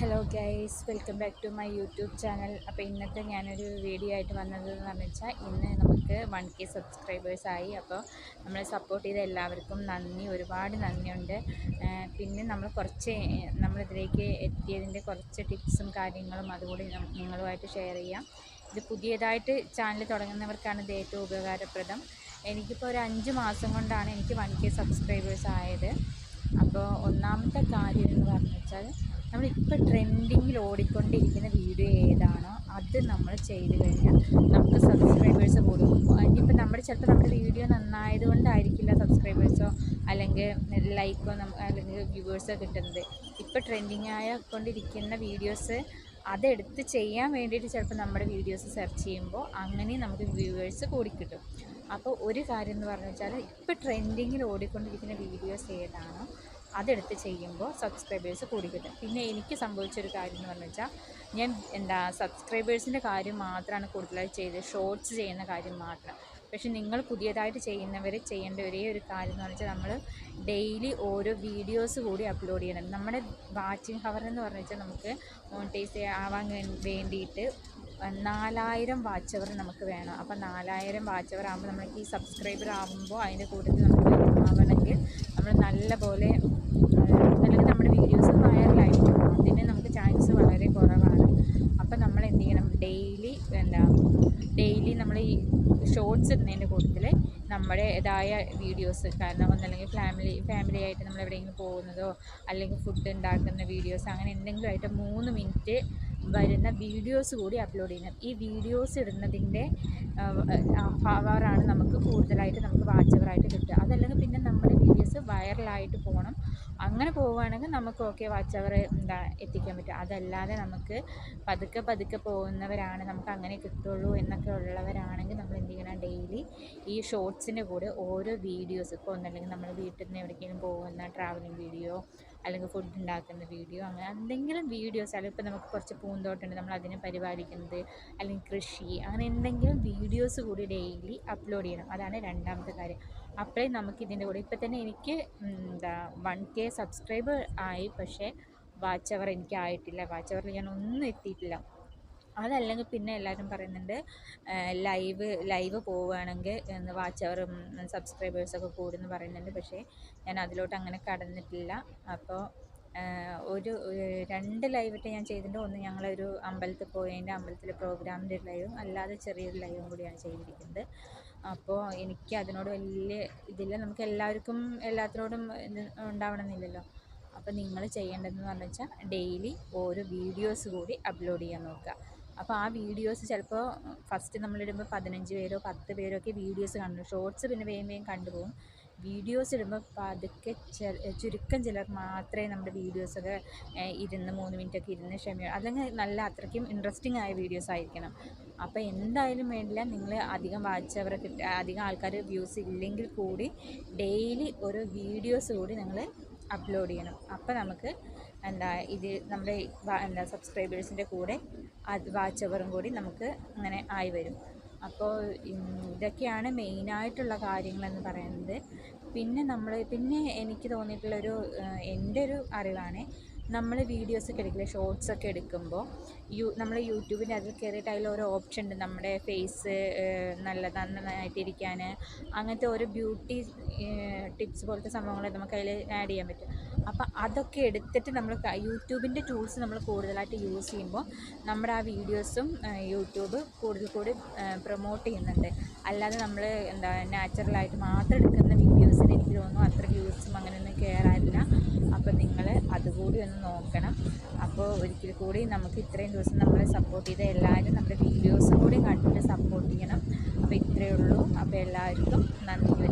Hello guys welcome back to my YouTube channel അപ്പോൾ ഇന്നത്തെ ഞാനൊരു വീഡിയോ ആയിട്ട് വന്നതെന്ന് പറഞ്ഞു വെച്ചാൽ ഇന്ന് നമുക്ക് വൺ കെ സബ്സ്ക്രൈബേഴ്സായി അപ്പോൾ നമ്മളെ സപ്പോർട്ട് ചെയ്ത എല്ലാവർക്കും നന്ദി. ഒരുപാട് നന്ദിയുണ്ട്. പിന്നെ നമ്മൾ കുറച്ച് നമ്മളിതിലേക്ക് എത്തിയതിന്റെ കുറച്ച് ടിപ്സും കാര്യങ്ങളും അതുകൂടി നിങ്ങളുമായിട്ട് ഷെയർ ചെയ്യാം. ഇത് പുതിയതായിട്ട് ചാനൽ തുടങ്ങുന്നവർക്കാണ് ഇത് ഏറ്റവും ഉപകാരപ്രദം. എനിക്കിപ്പോൾ ഒരു അഞ്ച് മാസം കൊണ്ടാണ് എനിക്ക് വൺ കെ സബ്സ്ക്രൈബേഴ്സ് ആയത്. അപ്പോൾ ഒന്നാമത്തെ കാര്യം വെച്ചാൽ നമ്മളിപ്പോൾ ട്രെൻഡിങ്ങിൽ ഓടിക്കൊണ്ടിരിക്കുന്ന വീഡിയോ ഏതാണോ അത് നമ്മൾ ചെയ്ത് കഴിഞ്ഞാൽ നമുക്ക് സബ്സ്ക്രൈബേഴ്സ് കൂടും. ഇനിയിപ്പോൾ നമ്മുടെ ചിലപ്പോൾ നമ്മുടെ വീഡിയോ നന്നായത് കൊണ്ടായിരിക്കില്ല സബ്സ്ക്രൈബേഴ്സോ അല്ലെങ്കിൽ ലൈക്കോ അല്ലെങ്കിൽ വ്യൂവേഴ്സോ കിട്ടുന്നത്. ഇപ്പോൾ ട്രെൻഡിങ് ആയിക്കൊണ്ടിരിക്കുന്ന വീഡിയോസ് അതെടുത്ത് ചെയ്യാൻ വേണ്ടിയിട്ട് ചിലപ്പോൾ നമ്മുടെ വീഡിയോസ് സെർച്ച് ചെയ്യുമ്പോൾ അങ്ങനെ നമുക്ക് വ്യൂവേഴ്സ് കൂടിക്കിട്ടും അപ്പോൾ ഒരു കാര്യം എന്ന് പറഞ്ഞു വെച്ചാൽ ഇപ്പോൾ ട്രെൻഡിങ്ങിൽ ഓടിക്കൊണ്ടിരിക്കുന്ന വീഡിയോസ് ഏതാണോ അതെടുത്ത് ചെയ്യുമ്പോൾ സബ്സ്ക്രൈബേഴ്സ് കൂടി കിട്ടും പിന്നെ എനിക്ക് സംഭവിച്ചൊരു കാര്യം എന്ന് പറഞ്ഞു വെച്ചാൽ ഞാൻ എന്താ സബ്സ്ക്രൈബേഴ്സിന്റെ കാര്യം മാത്രമാണ് കൂടുതലായി ചെയ്ത് ഷോർട്സ് ചെയ്യുന്ന കാര്യം മാത്രം. പക്ഷെ നിങ്ങൾ പുതിയതായിട്ട് ചെയ്യുന്നവർ ചെയ്യേണ്ട ഒരേ ഒരു കാര്യം എന്ന് പറഞ്ഞാൽ നമ്മൾ ഡെയിലി ഓരോ വീഡിയോസ് കൂടി അപ്ലോഡ് ചെയ്യണം. നമ്മുടെ വാച്ചിങ് ഹവർ എന്ന് പറഞ്ഞു വെച്ചാൽ നമുക്ക് മോണിറ്റൈസ് ആവാൻ വേണ്ടിയിട്ട് നാലായിരം വാച്ച് അവർ നമുക്ക് വേണം. അപ്പോൾ നാലായിരം വാച്ച് അവർ ആകുമ്പോൾ നമുക്ക് ഈ സബ്സ്ക്രൈബർ ആകുമ്പോൾ അതിന്റെ കൂട്ടത്തിൽ നമുക്ക് ആവണമെങ്കിൽ നമ്മൾ നല്ല പോലെ അല്ലെങ്കിൽ നമ്മുടെ വീഡിയോസ് വൈറലായിരിക്കും അതിന് നമുക്ക് ചാൻസ് വളരെ കുറവാണ്. അപ്പം നമ്മൾ എന്ത് ചെയ്യണം? ഡെയിലി എന്താ ഡെയിലി നമ്മൾ ഈ ഷോർട്സ് ഇടുന്നതിന്റെ കൂട്ടത്തിൽ നമ്മുടേതായ വീഡിയോസ് കാരണം ഒന്നല്ലെങ്കിൽ ഫാമിലി ഫാമിലി ആയിട്ട് നമ്മൾ എവിടെയെങ്കിലും പോകുന്നതോ അല്ലെങ്കിൽ ഫുഡ് ഉണ്ടാക്കുന്ന വീഡിയോസ് അങ്ങനെ എന്തെങ്കിലും ആയിട്ട് മൂന്ന് മിനിറ്റ് വരുന്ന വീഡിയോസ് കൂടി അപ്ലോഡ് ചെയ്യണം ഈ വീഡിയോസ് ഇടുന്നതിന്റെ പവറാണ് നമുക്ക് കൂടുതലായിട്ട് നമുക്ക് വാച്ചവറായിട്ട് കിട്ടുക അതല്ലെങ്കിൽ പിന്നെ നമ്മുടെ പോണം. പോകണം അങ്ങനെ പോവുകയാണെങ്കിൽ നമുക്ക് ഓക്കെ വാച്ചവർ എന്താ എത്തിക്കാൻ പറ്റും. അതല്ലാതെ നമുക്ക് പതുക്കെ പതുക്കെ പോകുന്നവരാണ് നമുക്ക് അങ്ങനെ കിട്ടുള്ളൂ എന്നൊക്കെ ഉള്ളവരാണെങ്കിൽ നമ്മൾ എന്ത് ചെയ്യണം? ഡെയിലി ഈ ഷോർട്സിന്റെ കൂടെ ഓരോ വീഡിയോസ് ഇപ്പോൾ ഒന്നല്ലെങ്കിൽ നമ്മൾ വീട്ടിൽ നിന്ന് എവിടേക്കെങ്കിലും പോകുന്ന ട്രാവലിംഗ് വീഡിയോ അല്ലെങ്കിൽ ഫുഡ് ഉണ്ടാക്കുന്ന വീഡിയോ അങ്ങനെ എന്തെങ്കിലും വീഡിയോസ് അല്ലെങ്കിൽ ഇപ്പോൾ നമുക്ക് കുറച്ച് പൂന്തോട്ടമുണ്ട് നമ്മൾ അതിനെ പരിപാലിക്കുന്നത് അല്ലെങ്കിൽ കൃഷി അങ്ങനെ എന്തെങ്കിലും വീഡിയോസ് കൂടി ഡെയിലി അപ്ലോഡ് ചെയ്യണം. അതാണ് രണ്ടാമത്തെ കാര്യം. അപ്പോഴേ നമുക്ക് ഇതിന്റെ കൂടെ. ഇപ്പം തന്നെ എനിക്ക് എന്താ വൺ കെ സബ്സ്ക്രൈബർ ആയി. പക്ഷേ വാച്ച് അവർ എനിക്ക് ആയിട്ടില്ല. വാച്ച് അവറിൽ ഞാൻ ഒന്നും എത്തിയിട്ടില്ല. അതല്ലെങ്കിൽ പിന്നെ എല്ലാവരും പറയുന്നുണ്ട് ലൈവ് ലൈവ് പോവുകയാണെങ്കിൽ എന്ന് വാച്ച് അവറും സബ്സ്ക്രൈബേഴ്സൊക്കെ കൂടുമെന്ന് പറയുന്നുണ്ട്. പക്ഷേ ഞാൻ അതിലോട്ട് അങ്ങനെ കടന്നിട്ടില്ല. അപ്പോൾ ഒരു രണ്ട് ലൈവിട്ട് ഞാൻ ചെയ്തിട്ടുണ്ട്. ഒന്ന് ഞങ്ങളൊരു അമ്പലത്തിൽ പോയതിന്റെ അമ്പലത്തിലെ പ്രോഗ്രാമിന്റെ ഒരു ലൈവും അല്ലാതെ ചെറിയൊരു ലൈവും കൂടിയാണ് ചെയ്തിരിക്കുന്നത്. അപ്പോൾ എനിക്ക് അതിനോട് വലിയ ഇതില്ല നമുക്ക് എല്ലാവർക്കും എല്ലാത്തിനോടും ഇത് ഉണ്ടാവണമെന്നില്ലല്ലോ. അപ്പോൾ നിങ്ങൾ ചെയ്യേണ്ടതെന്ന് പറഞ്ഞു വെച്ചാൽ ഡെയിലി ഓരോ വീഡിയോസ് കൂടി അപ്ലോഡ് ചെയ്യാൻ നോക്കുക. അപ്പോൾ ആ വീഡിയോസ് ചിലപ്പോൾ ഫസ്റ്റ് നമ്മളിടുമ്പോൾ പതിനഞ്ച് പേരോ പത്ത് പേരോ ഒക്കെ വീഡിയോസ് കണ്ടു ഷോർട്സ് പിന്നെ വേഗം വേഗം കണ്ടുപോകും. വീഡിയോസ് ഇടുമ്പോൾ പതുക്കെ ചുരുക്കം ചിലർ മാത്രമേ നമ്മുടെ വീഡിയോസൊക്കെ ഇരുന്ന് മൂന്ന് മിനിറ്റൊക്കെ ഇരുന്ന് ക്ഷമയോ അല്ലെങ്കിൽ നല്ല അത്രയ്ക്കും ഇൻട്രസ്റ്റിംഗ് ആയ വീഡിയോസ് ആയിരിക്കണം. അപ്പോൾ എന്തായാലും വേണ്ടില്ല നിങ്ങൾ അധികം വായിച്ചവരെ കിട്ടുക അധികം ആൾക്കാർ വ്യൂസ് ഇല്ലെങ്കിൽ കൂടി ഡെയിലി ഓരോ വീഡിയോസ് കൂടി നിങ്ങൾ അപ്ലോഡ് ചെയ്യണം. അപ്പോൾ നമുക്ക് എന്താ ഇത് നമ്മുടെ എന്താ സബ്സ്ക്രൈബേഴ്സിന്റെ കൂടെ അത് വാച്ചവറും കൂടി നമുക്ക് അങ്ങനെ ആയി വരും. അപ്പോൾ ഇതൊക്കെയാണ് മെയിനായിട്ടുള്ള കാര്യങ്ങളെന്ന് പറയുന്നത്. പിന്നെ നമ്മൾ പിന്നെ എനിക്ക് തോന്നിയിട്ടുള്ളൊരു എന്റെ ഒരു അറിവാണ് നമ്മൾ വീഡിയോസ് ഒക്കെ എടുക്കില്ല ഷോർട്സ് ഒക്കെ എടുക്കുമ്പോൾ യു നമ്മൾ യൂട്യൂബിന്റെ അതിൽ കയറിയിട്ട് അതിൽ ഓരോ ഓപ്ഷൻ ഉണ്ട്. നമ്മുടെ ഫേസ് നല്ല നന്നായിട്ടിരിക്കാൻ അങ്ങനത്തെ ഓരോ ബ്യൂട്ടി ടിപ്സ് പോലത്തെ സംഭവങ്ങൾ നമുക്ക് അതിൽ ആഡ് ചെയ്യാൻ പറ്റും. അപ്പോൾ അതൊക്കെ എടുത്തിട്ട് നമ്മൾ യൂട്യൂബിന്റെ ടൂൾസ് നമ്മൾ കൂടുതലായിട്ട് യൂസ് ചെയ്യുമ്പോൾ നമ്മുടെ ആ വീഡിയോസും യൂട്യൂബ് കൂടുതൽ കൂടി പ്രൊമോട്ട് ചെയ്യുന്നുണ്ട്. അല്ലാതെ നമ്മൾ എന്താ നാച്ചുറലായിട്ട് മാത്രം എടുക്കുന്ന വീഡിയോസിന് എനിക്ക് തോന്നുന്നു അത്ര വ്യൂസും അങ്ങനെയൊന്നും കയറാറില്ല അപ്പോൾ നിങ്ങൾ അതുകൂടി ഒന്ന് നോക്കണം. അപ്പോൾ ഒരിക്കൽ കൂടി നമുക്ക് ഇത്രയും ദിവസം നമ്മളെ സപ്പോർട്ട് ചെയ്ത എല്ലാവരും നമ്മുടെ വീഡിയോസും കൂടി കണ്ടിട്ട് സപ്പോർട്ട് ചെയ്യണം. അപ്പോൾ ഇത്രയേ ഉള്ളൂ. അപ്പോൾ എല്ലാവർക്കും നന്ദി.